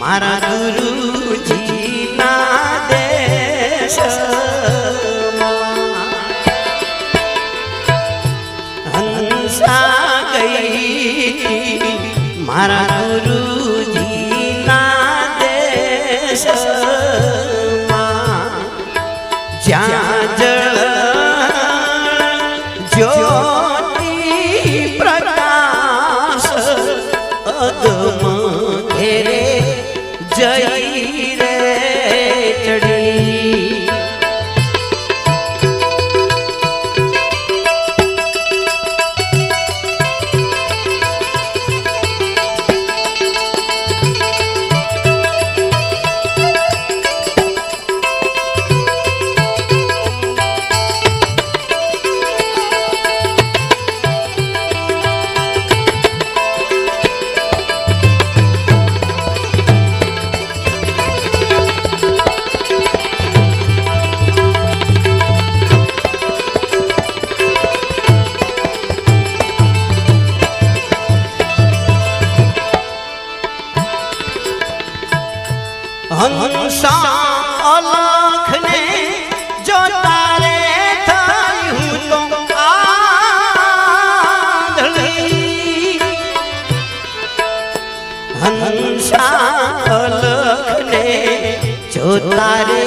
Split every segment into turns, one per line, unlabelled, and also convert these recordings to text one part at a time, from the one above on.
મારા ગુરુજીના દેશમાં હંસા ગઈ મારા હંસા અલખને જો તારે થયું તો આંધળી હંસા અલખને જો તારે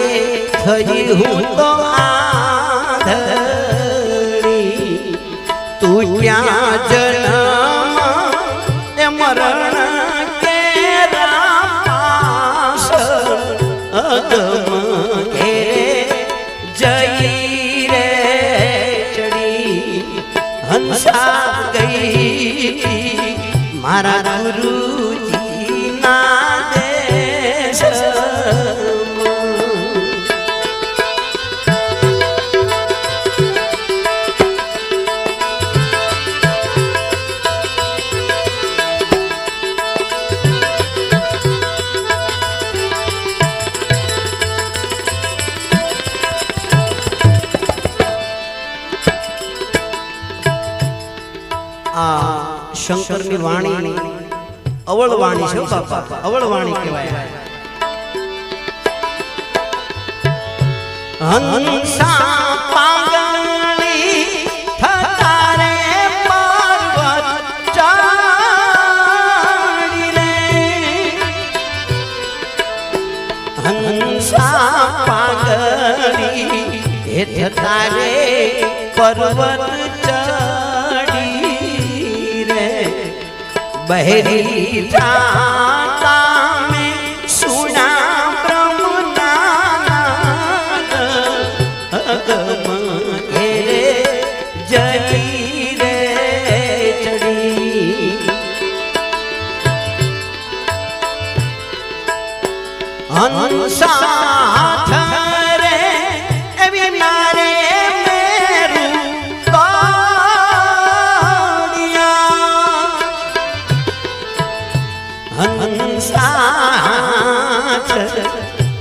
થયું તો તું ક્યાં જન્મ જઈ રે ચડી. હંસા ગઈ. મારા ગુરુજીના દેશમાં શંકરની વાણી અવળ વાણી છે બાપા અવળ વાણી કહેવાય. હંસા પાંગળી થકારે પર્વત ચાડી રે. હંસા પાગળી હેઠ તારે પર્વત બહેરી જાતા મેં સુના બ્રહ્મનાદ અગમ ઘેરે જઈ રે ચડી.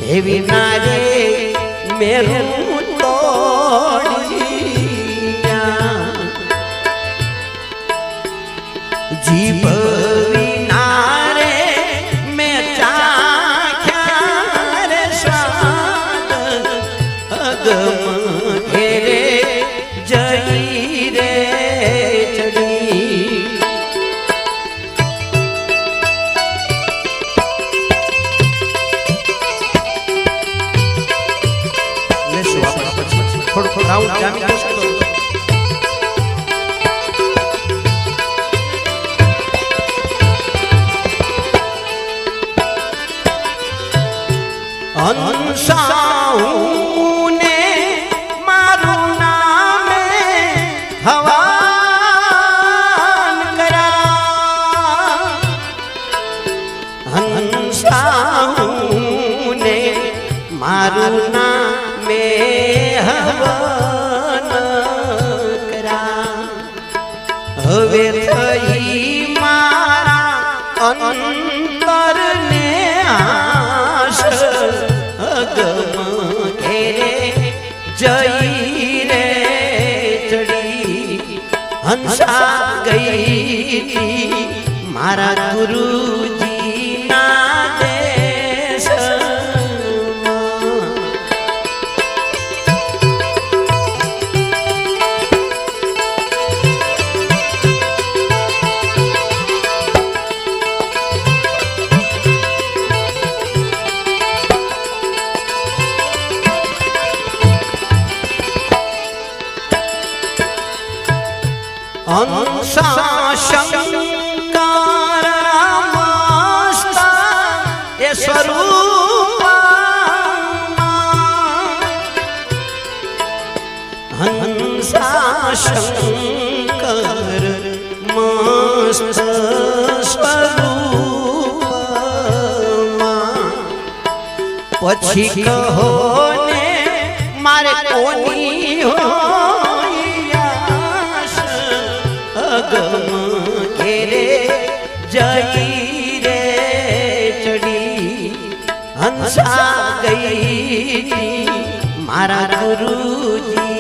એવી નારે મેરું તોડી જીભ થોડું રાઉન્ડ જામી જશે તો હંસાઉને મારું નામે હવાન કરા. હંસાઉને હવે થઈ મારા અંતરને આશ અગમ ઘેરે જઈ રે ચડી. હંસા મારા ગુરુજીના હંસા શંકર મસ્ત એ સ્વરૂપ હંસા શંકર મસ્ત સ્વરૂપમાં પછી કહો ને મારે કોની હોય? ગઈ મારા ગુરુજી.